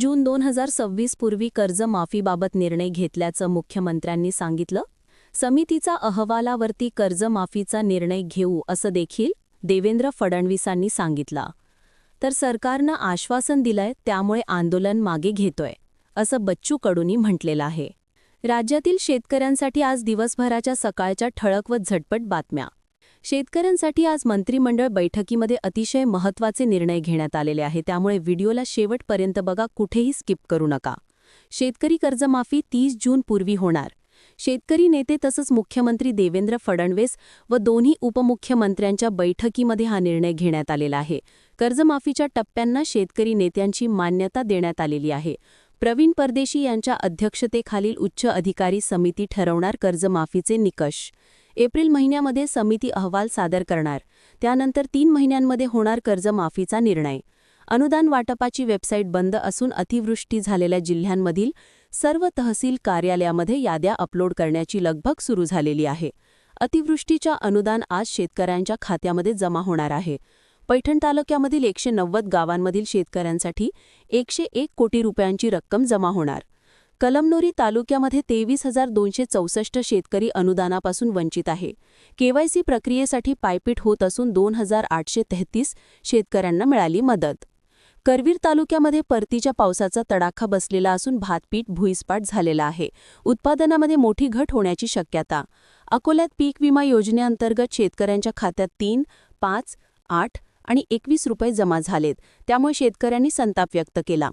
जून दोन हजार सव्वीस पूर्वी कर्जमाफीबाबत निर्णय घेतल्याचं मुख्यमंत्र्यांनी सांगितलं. समितीचा अहवालावरती कर्जमाफीचा निर्णय घेऊ असं देखील देवेंद्र फडणवीसांनी सांगितलं. तर सरकारनं आश्वासन दिलंय त्यामुळे आंदोलन मागे घेतोय असं बच्चू कडूंनी म्हटलेलं आहे. राज्यातील शेतकऱ्यांसाठी आज दिवसभराच्या सकाळच्या ठळक व झटपट बातम्या. शेतकऱ्यांसाठी आज मंत्रिमंडळ बैठकीमध्ये अतिशय महत्त्वाचे निर्णय घेण्यात आलेले आहे. त्यामुळे व्हिडिओला शेवटपर्यंत बघा कुठेही स्किप करू नका. शेतकरी कर्जमाफी तीस जून पूर्वी होणार. शेतकरी नेते तसंच मुख्यमंत्री देवेंद्र फडणवीस व दोन्ही उपमुख्यमंत्र्यांच्या बैठकीमध्ये हा निर्णय घेण्यात आलेला आहे. कर्जमाफीच्या टप्प्यांना शेतकरी नेत्यांची मान्यता देण्यात आलेली आहे. प्रवीण परदेशी यांच्या अध्यक्षतेखालील उच्च अधिकारी समिती ठरवणार कर्जमाफीचे निकष. एप्रिल महिन्यामध्ये समिती अहवाल सादर करणार. त्यानंतर तीन महिन्यांमध्ये होणार कर्जमाफीचा निर्णय. अनुदान वाटपाची वेबसाईट बंद असून अतिवृष्टी झालेल्या जिल्ह्यांमधील सर्व तहसील कार्यालयामध्ये याद्या अपलोड करण्याची लगभग सुरू झालेली आहे. अतिवृष्टीच्या अनुदान आज शेतकऱ्यांच्या खात्यामध्ये जमा होणार आहे. पैठण तालुक्यामधील एकशे नव्वद गावांमधील शेतकऱ्यांसाठी एकशे एक कोटी रुपयांची रक्कम जमा होणार. कलमनोरी तालुक्यामध्ये तेवीस हजार दोनशे चौसष्ट शेतकरी अनुदानापासून वंचित आहे. केवायसी प्रक्रियेसाठी पायपीट होत असून दोन हजार आठशे तेहतीस शेतकऱ्यांना मिळाली मदत. करवीर तालुक्यामध्ये परतीच्या पावसाचा तडाखा बसलेला असून भातपीठ भुईसपाट झालेला आहे. उत्पादनामध्ये मोठी घट होण्याची शक्यता. अकोल्यात पीक विमा योजनेअंतर्गत शेतकऱ्यांच्या खात्यात तीन पाच आठ आणि एकवीस रुपये जमा झालेत. त्यामुळे शेतकऱ्यांनी संताप व्यक्त केला.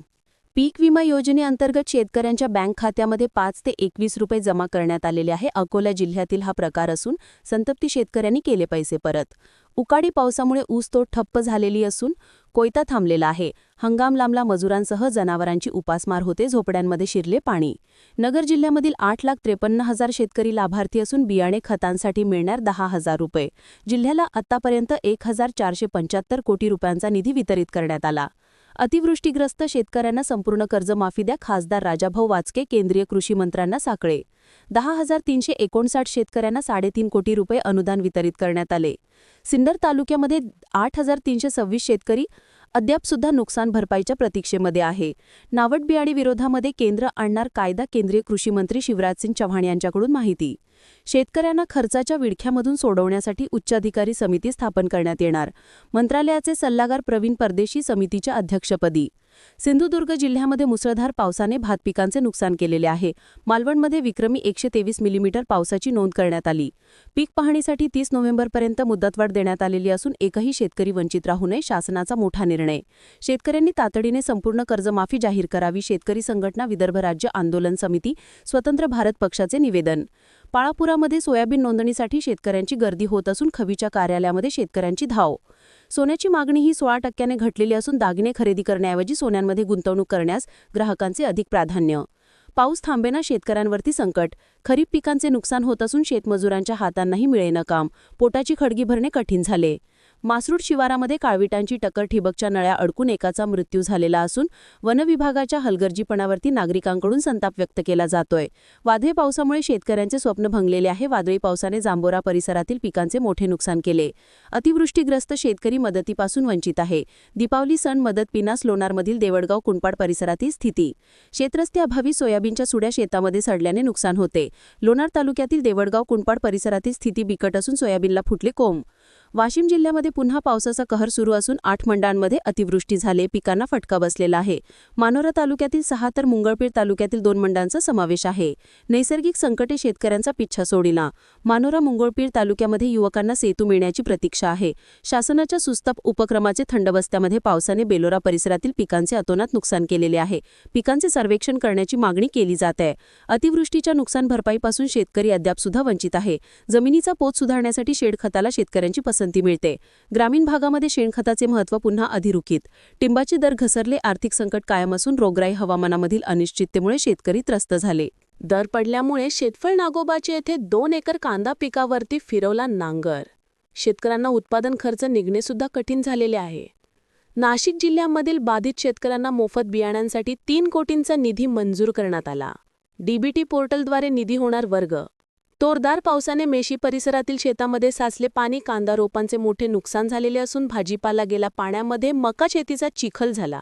पीक विमा योजनेअंतर्गत शेतकऱ्यांच्या बँक खात्यामध्ये पाच ते एकवीस रुपये जमा करण्यात आलेले आहे. अकोला जिल्ह्यातील हा प्रकार असून संतप्ती शेतकऱ्यांनी केले पैसे परत. उकाडी पावसामुळे ऊसतोड ठप्प झालेली असून कोयता थांबलेला आहे. हंगाम लांबला मजुरांसह जनावरांची उपासमार होते. झोपड्यांमध्ये शिरले पाणी. नगर जिल्ह्यामधील आठ लाख त्रेपन्न हजार शेतकरी लाभार्थी असून बियाणे खतांसाठी मिळणार दहा हजार रुपये. जिल्ह्याला आतापर्यंत एक हजार चारशे पंच्याहत्तर कोटी रुपयांचा निधी वितरित करण्यात आला. अतिवृष्टीग्रस्त शेतकऱ्यांना संपूर्ण कर्जमाफी द्या खासदार राजाभाऊ वाचके केंद्रीय कृषी मंत्र्यांना साकळे दहा हजार तीनशे एकोणसाठ शेतकऱ्यांना साडेतीन कोटी रुपये अनुदान वितरित करण्यात आले. सिन्नर तालुक्यामध्ये आठ हजार तीनशे सव्वीस शेतकरी अद्यापसुद्धा नुकसान भरपाईच्या प्रतीक्षेमध्ये आहे. नावट बियाणी विरोधामध्ये केंद्र आणणार कायदा केंद्रीय कृषी मंत्री शिवराजसिंग चव्हाण यांच्याकडून माहिती. शेतकऱ्यांना खर्चाच्या विडख्यामधून सोडवण्यासाठी उच्चाधिकारी समिती स्थापन करण्यात येणार. मंत्रालयाचे सल्लागार प्रवीण परदेशी समितीच्या अध्यक्षपदी. सिंधुदुर्ग जिल्ह्यामध्ये मुसळधार पावसाने भात पिकांचे नुकसान केलेले आहे. मालवणमध्ये विक्रमी एकशे तेवीस मिलीमीटर पावसाची नोंद करण्यात आली. पीक पाहणीसाठी तीस नोव्हेंबरपर्यंत मुदतवाढ देण्यात आलेली असून एकही शेतकरी वंचित राहू नये शासनाचा मोठा निर्णय. शेतकऱ्यांनी तातडीने संपूर्ण कर्जमाफी जाहीर करावी शेतकरी संघटना विदर्भ राज्य आंदोलन समिती स्वतंत्र भारत पक्षाचे निवेदन. पाळापुरामध्ये सोयाबीन नोंदणीसाठी शेतकऱ्यांची गर्दी होत असून खवीच्या कार्यालयामध्ये शेतकऱ्यांची धाव सोन्याची मागणी ही सोळा टक्क्याने घटलेली असून दागिने खरेदी करण्याऐवजी सोन्यांमध्ये गुंतवणूक करण्यास ग्राहकांचे अधिक प्राधान्य. पाऊस थांबेना शेतकऱ्यांवरती संकट. खरीप पिकांचे नुकसान होत असून शेतमजुरांच्या हातांनाही मिळेना काम. पोटाची खडगी भरणे कठीण झाले. मासरूड शिवारामध्ये काळविटांची टक्कर ठिबकच्या नळ्या अडकून एकाचा मृत्यू झालेला असून वनविभागाच्या हलगर्जीपणावरती नागरिकांकडून संताप व्यक्त केला जातोय. वादळी पावसामुळे शेतकऱ्यांचे स्वप्न भंगलेले आहे. वादळी पावसाने जांबोरा परिसरातील पिकांचे मोठे नुकसान केले. अतिवृष्टीग्रस्त शेतकरी मदतीपासून वंचित आहे. दीपावली सण मदत पिनास लोणारमधील देवडगाव कुंपाड परिसरातील स्थिती. शेतरस्त्याअभावी सोयाबीनच्या सुड्या शेतामध्ये सडल्याने नुकसान होते. लोणार तालुक्यातील देवडगाव कुंपाड परिसरातील स्थिती बिकट असून सोयाबीनला फुटले कोंब. वाशिम जिल्ह्यामध्ये पुन्हा पावसाचा कहर सुरू असून आठ मंडळांमध्ये अतिवृष्टी झाले पिकांना फटका बसलेला आहे. मानोरा तालुक्यातील सहा तर मुंगळपीर तालुक्यातील दोन मंडळांचा समावेश आहे. नैसर्गिक संकटे शेतकऱ्यांचा पिच्छा सोडिला. मानोरा मुंगळपीर तालुक्यामध्ये युवकांना सेतू मिळण्याची प्रतीक्षा आहे. शासनाच्या सुस्तप उपक्रमाचे थंडबस्त्यामध्ये पावसाने बेलोरा परिसरातील पिकांचे अतोनात नुकसान केलेले आहे. पिकांचे सर्वेक्षण करण्याची मागणी केली जात आहे. अतिवृष्टीच्या नुकसान भरपाईपासून शेतकरी अद्याप सुद्धा वंचित आहे. जमिनीचा पोत सुधारण्यासाठी शेडखताला शेतकऱ्यांची पसंती मिळते. ग्रामीण भागामध्ये शेणखताचे महत्त्व पुन्हा अधिरुखित. टिंबाचे दर घसरले आर्थिक संकट कायम असून रोगराई हवामानामधील अनिश्चिततेमुळे शेतकरी त्रस्त झाले. दर पडल्यामुळे शेतफळ नागोबाचे येथे दोन एकर कांदा पिकावरती फिरवला नांगर. शेतकऱ्यांना उत्पादन खर्च निघणे सुद्धा कठीण झालेले आहे. नाशिक जिल्ह्यामधील बाधित शेतकऱ्यांना मोफत बियाण्यांसाठी तीन कोटींचा निधी मंजूर करण्यात आला. डीबीटी पोर्टलद्वारे निधी होणार वर्ग तोरदार पावसाने मेशी परिसरातील शेतामध्ये साचले पाणी कांदा रोपांचे मोठे नुकसान झालेले असून भाजीपाला गेला पाण्यामध्ये मका शेतीचा चिखल झाला.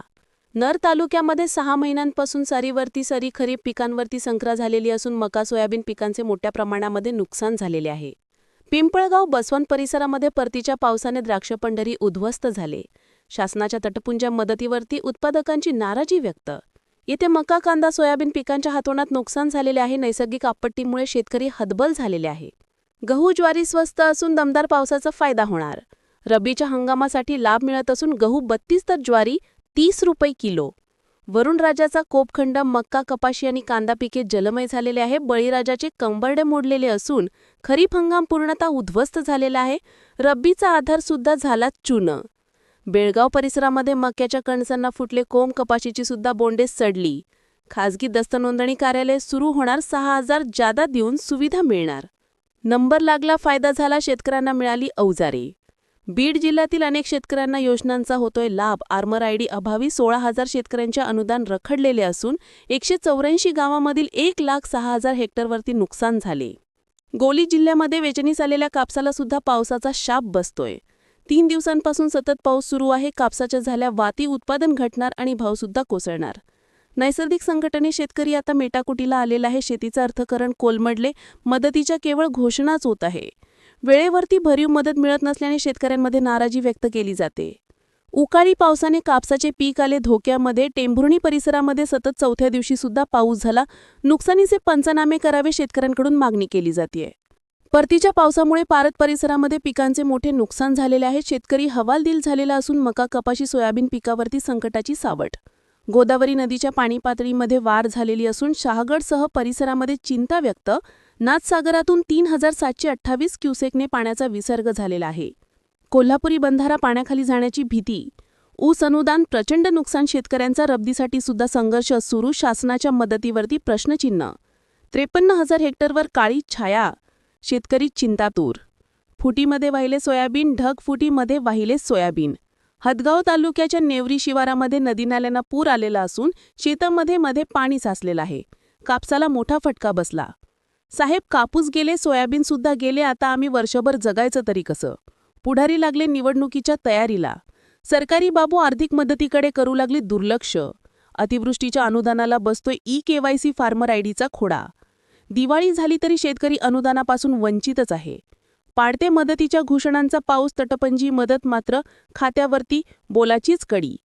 नर तालुक्यामध्ये सहा महिन्यांपासून सरीवरती सरी खरीप पिकांवरती संक्रा झालेली असून मका सोयाबीन पिकांचे मोठ्या प्रमाणामध्ये नुकसान झालेले आहे. पिंपळगाव बसवंत परिसरामध्ये परतीच्या पावसाने द्राक्ष पंढरी उद्ध्वस्त झाले. शासनाच्या तटपुंजा मदतीवरती उत्पादकांची नाराजी व्यक्त येथे मका कांदा सोयाबीन पिकांच्या हातोनात नुकसान झालेले आहे. नैसर्गिक आपत्तीमुळे शेतकरी हतबल झालेले आहे. गहू ज्वारी स्वस्त असून दमदार पावसाचा फायदा होणार. रब्बीच्या हंगामासाठी लाभ मिळत असून गहू बत्तीस तर ज्वारी तीस रुपये किलो. वरुणराजाचा कोपखंड मक्का कपाशी आणि कांदा पिके जलमय झालेले आहे. बळीराजाचे कंबरडे मोडलेले असून खरीप हंगाम पूर्णतः उद्ध्वस्त झालेला आहे. रब्बीचा आधारसुद्धा झाला चून. बेळगाव परिसरामध्ये मक्याच्या कणसांना फुटले कोंब कपाशीची सुद्धा बोंडे सडली. खासगी दस्त नोंदणी कार्यालय सुरू होणार सहा हजार जादा देऊन सुविधा मिळणार. नंबर लागला फायदा झाला शेतकऱ्यांना मिळाली अवजारे. बीड जिल्ह्यातील अनेक शेतकऱ्यांना योजनांचा होतोय लाभ. आर्मर आयडी अभावी सोळा हजार शेतकऱ्यांचे अनुदान रखडलेले असून एकशे चौऱ्याऐंशी गावामधील एक लाख सहा हजार हेक्टरवरती नुकसान झाले. गोली जिल्ह्यामध्ये वेचणीस आलेल्या कापसाला सुद्धा पावसाचा शाप बसतोय. तीन दिवसांपासून सतत पाऊस सुरू आहे. कापसाच्या झाल्या वाती उत्पादन घटणार आणि भावसुद्धा कोसळणार. नैसर्गिक संकटाने शेतकरी आता मेटाकुटीला आलेला आहे. शेतीचं अर्थकरण कोलमडले. मदतीच्या केवळ घोषणाच होत आहे. वेळेवरती भरीव मदत मिळत नसल्याने शेतकऱ्यांमध्ये नाराजी व्यक्त केली जाते. उकाळी पावसाने कापसाचे पीक आले धोक्यामध्ये. टेंभुर्णी परिसरामध्ये सतत चौथ्या दिवशी सुद्धा पाऊस झाला. नुकसानीचे पंचनामे करावे शेतकऱ्यांकडून मागणी केली जाते परतीच्या पावसामुळे पारत परिसरामध्ये पिकांचे मोठे नुकसान झालेले आहे. शेतकरी हवालदिल झालेला असून मका कपाशी सोयाबीन पिकावरती संकटाची सावट. गोदावरी नदीच्या पाणी पातळीमध्ये वाढ झालेली असून शहागडसह परिसरामध्ये चिंता व्यक्त. नाथसागरातून तीन हजार सातशे अठ्ठावीस क्युसेकने पाण्याचा विसर्ग झालेला आहे. कोल्हापुरी बंधारा पाण्याखाली जाण्याची भीती. ऊस अनुदान प्रचंड नुकसान शेतकऱ्यांचा रब्दीसाठी सुद्धा संघर्ष सुरू शासनाच्या मदतीवरती प्रश्नचिन्ह. त्रेपन्न हजार हेक्टरवर काळी छाया. शेतकरी चिंतातूर. फुटीमध्ये वाहिले सोयाबीन ढग फुटीमध्ये वाहिले सोयाबीन. हदगाव तालुक्याच्या नेवरी शिवारामध्ये नदी नाल्यांना पूर आलेला असून शेतामध्ये मध्ये पाणी साचलेलं आहे. कापसाला मोठा फटका बसला. साहेब कापूस गेले सोयाबीन सुद्धा गेले आता आम्ही वर्षभर जगायचं तरी कसं? पुढारी लागले निवडणुकीच्या तयारीला. सरकारी बाबू आर्थिक मदतीकडे करू लागले दुर्लक्ष. अतिवृष्टीच्या अनुदानाला बसतोय ई केवायसी फार्मर आयडीचा खोडा. दिवाळी झाली तरी शेतकरी अनुदानापासून वंचितच आहे. पाडते मदतीच्या घोषणांचा पाऊस तटपंजी मदत मात्र खात्यावरती बोलाचीच कडी.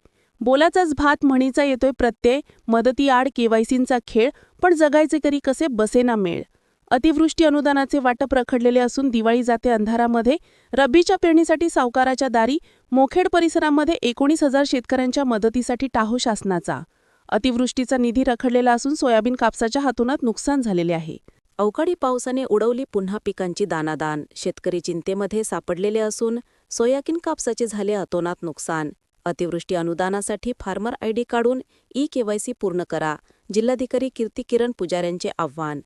बोलाचाच भात म्हणीचा येतोय प्रत्यय मदती आड केवायसींचा खेळ पण जगायचे तरी कसे बसेना मेळ. अतिवृष्टी अनुदानाचे वाटप रखडलेले असून दिवाळी जाते अंधारामध्ये रब्बीच्या पेरणीसाठी सावकाराच्या दारी मोखेड परिसरामध्ये एकोणीस हजार शेतकऱ्यांच्या मदतीसाठी टाहो शासनाचा. अतिवृष्टीचा निधी रखडलेला असून सोयाबीन कापसाच्या हातोनात नुकसान झालेले आहे. अवकाळी पावसाने उडवली पुन्हा पिकांची दानादान शेतकरी चिंतेमध्ये सापडलेले असून सोयाबीन कापसाचे झाले अतोनात नुकसान. अतिवृष्टी अनुदानासाठी फार्मर आयडी काढून ई केवायसी पूर्ण करा जिल्हाधिकारी कीर्ती किरण पुजाऱ्यांचे आव्हान.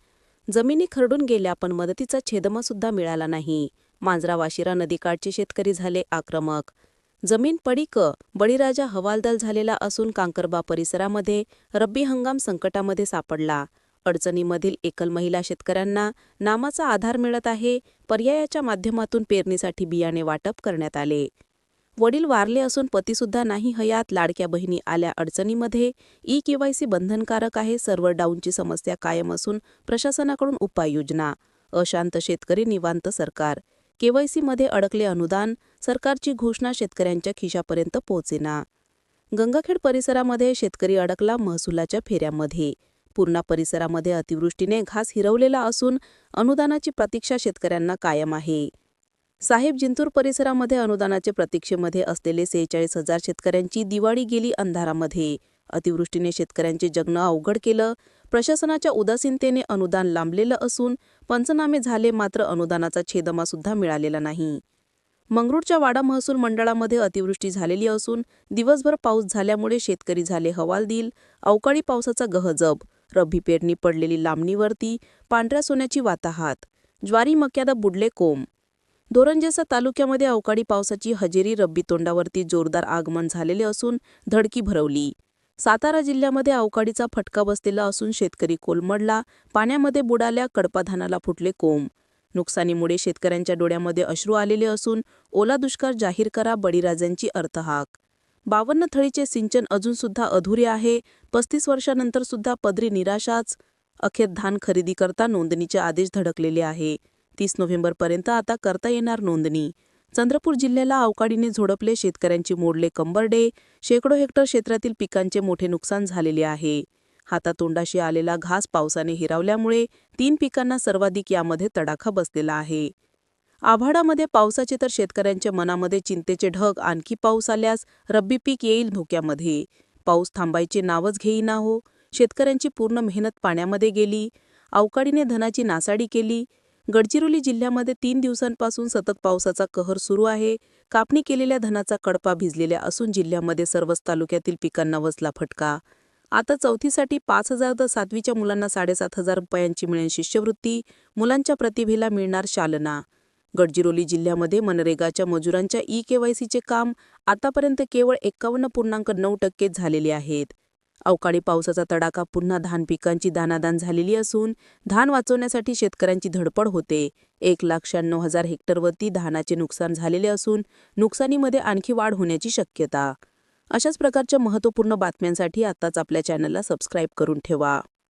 जमिनी खरडून गेल्या पण मदतीचा छेदमा सुद्धा मिळाला नाही. मांजरा वाशिरा नदीकाठचे शेतकरी झाले आक्रमक. जमीन पडीक बळीराजा हवालदल झालेला असून कांकरबा परिसरामध्ये रब्बी हंगाम संकटामध्ये सापडला. अडचणीमधील एकल महिला शेतकऱ्यांना नामाचा आधार मिळत आहे पर्यायाच्या माध्यमातून पेरणीसाठी बियाणे वाटप करण्यात आले. वडील वारले असून पतीसुद्धा नाही हयात लाडक्या बहिणी आल्या अडचणीमध्ये ई केवायसी बंधनकारक आहे सर्व्हर डाऊनची समस्या कायम असून प्रशासनाकडून उपाययोजना अशांत शेतकरी निवांत सरकार केवायसीमध्ये अडकले अनुदान सरकारची घोषणा शेतकऱ्यांच्या खिशापर्यंत पोहोचेना. गंगाखेड परिसरामध्ये शेतकरी अडकला महसुलाच्या फेऱ्यामध्ये. पूर्णा परिसरामध्ये अतिवृष्टीने घास हिरवलेला असून अनुदानाची प्रतीक्षा शेतकऱ्यांना कायम आहे. साहेब जिंतूर परिसरामध्ये अनुदानाच्या प्रतीक्षेमध्ये असलेले सेहेचाळीस हजार शेतकऱ्यांची दिवाळी गेली अंधारामध्ये. अतिवृष्टीने शेतकऱ्यांचे जगणं अवघड केलं. प्रशासनाच्या उदासीनतेने अनुदान लांबलेलं असून पंचनामे झाले मात्र अनुदानाचा छेदमा सुद्धा मिळालेला नाही. मंगरूळच्या वाडा महसूल मंडळामध्ये अतिवृष्टी झालेली असून दिवसभर पाऊस झाल्यामुळे शेतकरी झाले हवालदिल अवकाळी पावसाचा गहजब रब्बी पेरणी पडलेली लांबणीवरती पांढऱ्या सोन्याची वाताहात ज्वारी मक्यादा बुडले कोंब. धोरंजेसा तालुक्यामध्ये अवकाळी पावसाची हजेरी रब्बी तोंडावरती जोरदार आगमन झालेले असून धडकी भरवली. सातारा जिल्ह्यामध्ये अवकाळीचा फटका बसलेला असून शेतकरी कोलमडला पाण्यामध्ये बुडाल्या कडपाधानाला फुटले कोंब. नुकसानीमुळे शेतकऱ्यांच्या डोळ्यामध्ये अश्रू आलेले असून ओला दुष्काळ जाहीर करा बळीराजांची अर्थहाक. बावन्न थळीचे सिंचन अजूनसुद्धा अधुरे आहे. पस्तीस वर्षानंतर सुद्धा पदरी निराशाच. अखेर धान खरेदी करता नोंदणीचे आदेश धडकलेले आहे. तीस नोव्हेंबरपर्यंत आता करता येणार नोंदणी. चंद्रपूर जिल्ह्याला अवकाळीने झोडपले शेतकऱ्यांची मोडले कंबरडे. शेकडो हेक्टर क्षेत्रातील पिकांचे मोठे नुकसान झालेले आहे. हातातोंडाशी आलेला घास पावसाने हिरावल्यामुळे तीन पिकांना सर्वाधिक यामध्ये तडाखा बसलेला आहे. आभाळामध्ये पावसाचे तर शेतकऱ्यांच्या मनामध्ये चिंतेचे ढग आणखी पाऊस आल्यास रब्बी पीक येईल धोक्यामध्ये. पाऊस थांबायचे नावच घेईना हो. शेतकऱ्यांची पूर्ण मेहनत पाण्यामध्ये गेली. अवकाळीने धनाची नासाडी केली. गडचिरोली जिल्ह्यामध्ये तीन दिवसांपासून सतत पावसाचा कहर सुरू आहे. कापणी केलेल्या धनाचा कडपा भिजलेल्या असून जिल्ह्यामध्ये सर्वच तालुक्यातील पिकांना वसला फटका. आता चौथीसाठी पाच हजार तर सातवीच्या मुलांना साडेसात हजार रुपयांची मिळेल शिष्यवृत्ती. मुलांच्या प्रतिभेला मिळणार शालना. गडचिरोली जिल्ह्यामध्ये मनरेगाच्या मजुरांच्या ई केवायसीचे काम आतापर्यंत केवळ एक्कावन्न पूर्णांक नऊ टक्केच झालेले आहेत. अवकाळी पावसाचा तडाखा पुन्हा धान पिकांची दानादान झालेली असून धान वाचवण्यासाठी शेतकऱ्यांची धडपड होते. एक लाख शहाण्णव हजार हेक्टरवरती धानाचे नुकसान झालेले असून नुकसानीमध्ये आणखी वाढ होण्याची शक्यता. अशाच प्रकारच्या महत्त्वपूर्ण बातम्यांसाठी आत्ताच आपल्या चॅनलला सबस्क्राईब करून ठेवा.